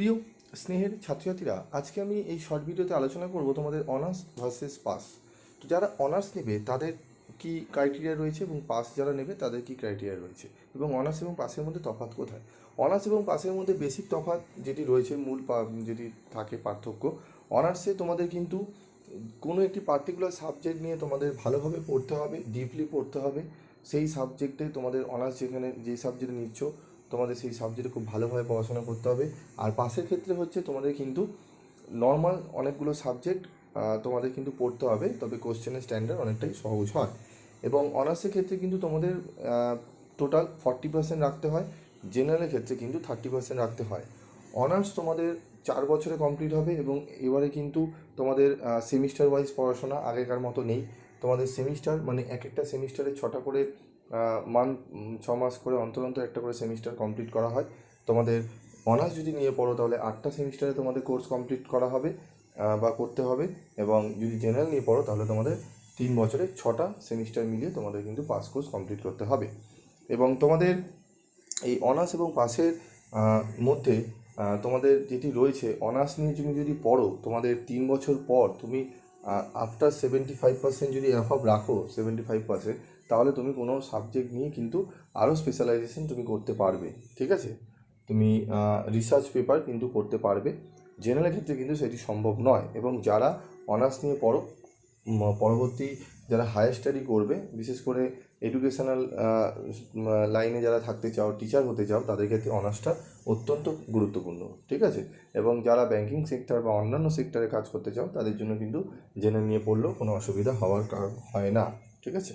প্রিয় স্নেহের ছাত্রছাত্রীরা, আজকে আমি এই শর্ট ভিডিওতে আলোচনা করব তোমাদের অনার্স ভার্সেস পাস তো যারা অনার্স নেবে, তাদের কি ক্রাইটেরিয়া রয়েছে এবং পাস যারা নেবে, তাদের কি ক্রাইটেরিয়া রয়েছে? এবং অনার্স এবং পাসের মধ্যে তফাৎ কোথায়? অনার্স এবং পাসের মধ্যে বেসিক তফাৎ যেটি রয়েছে, মূল যেটি থাকে পার্থক্য অনার্সে তোমাদের কিন্তু কোনো একটি পার্টিকুলার সাবজেক্ট নিয়ে তোমাদের ভালোভাবে পড়তে হবে ডিপলি পড়তে হবে। সেই সাবজেক্টে তোমাদের অনার্স যেখানে যেই সাবজেক্ট নিচ্ছ তোমাদের সেই সাবজেক্টে খুব ভালোভাবে পড়াশোনা করতে হবে। আর পাশের ক্ষেত্রে হচ্ছে তোমাদের কিন্তু নর্মাল অনেকগুলো সাবজেক্ট তোমাদের কিন্তু পড়তে হবে। তবে কোশ্চেনের স্ট্যান্ডার্ড অনেকটাই সহজ হয়। এবং অনার্সের ক্ষেত্রে কিন্তু তোমাদের টোটাল ফর্টি পার্সেন্ট রাখতে হয়। জেনারেলের ক্ষেত্রে কিন্তু থার্টি পার্সেন্ট রাখতে হয়। অনার্স তোমাদের চার বছরে কমপ্লিট হবে এবং এবারে কিন্তু তোমাদের সেমিস্টার ওয়াইজ পড়াশোনা আগেকার মতো নেই। তোমাদের সেমিস্টার মানে এক একটা সেমিস্টারে ছটা করে মান্থ ছ মাস করে অন্তর অন্তর একটা করে সেমিস্টার কমপ্লিট করা হয়। তোমাদের অনার্স যদি নিয়ে পড়ো, তাহলে আটটা সেমিস্টারে তোমাদের কোর্স কমপ্লিট করা হবে বা করতে হবে। এবং যদি জেনারেল নিয়ে পড়ো, তাহলে তোমাদের তিন বছরে ছটা সেমিস্টার মিলিয়ে তোমাদের কিন্তু পাস কোর্স কমপ্লিট করতে হবে। এবং তোমাদের এই অনার্স এবং পাসের মধ্যে তোমাদের যেটি রয়েছে অনার্স নিয়ে তুমি যদি পড়ো, তোমাদের তিন বছর পর তুমি আফটার সেভেন্টি ফাইভ পার্সেন্ট যদি অ্যাভাব রাখো সেভেন্টি ফাইভ পার্সেন্ট তাহলে তুমি কোনো সাবজেক্ট নিয়ে কিন্তু আরও স্পেশালাইজেশন তুমি করতে পারবে, ঠিক আছে? তুমি রিসার্চ পেপার কিন্তু করতে পারবে। জেনারেল ক্ষেত্রে কিন্তু সেটি সম্ভব নয় এবং যারা অনার্স নিয়ে পড়ো পরবর্তী যারা হায়ার স্টাডি করবে, বিশেষ করে এডুকেশনাল লাইনে যারা থাকতে চাও টিচার হতে চাও, তাদের ক্ষেত্রে অনার্সটা অত্যন্ত গুরুত্বপূর্ণ, ঠিক আছে? এবং যারা ব্যাংকিং সেক্টর বা অন্যান্য সেক্টরে কাজ করতে চাও, তাদের জন্য কিন্তু জেনে নিয়ে পড়লেও কোনো অসুবিধা হওয়ার কারণ হয় না, ঠিক আছে?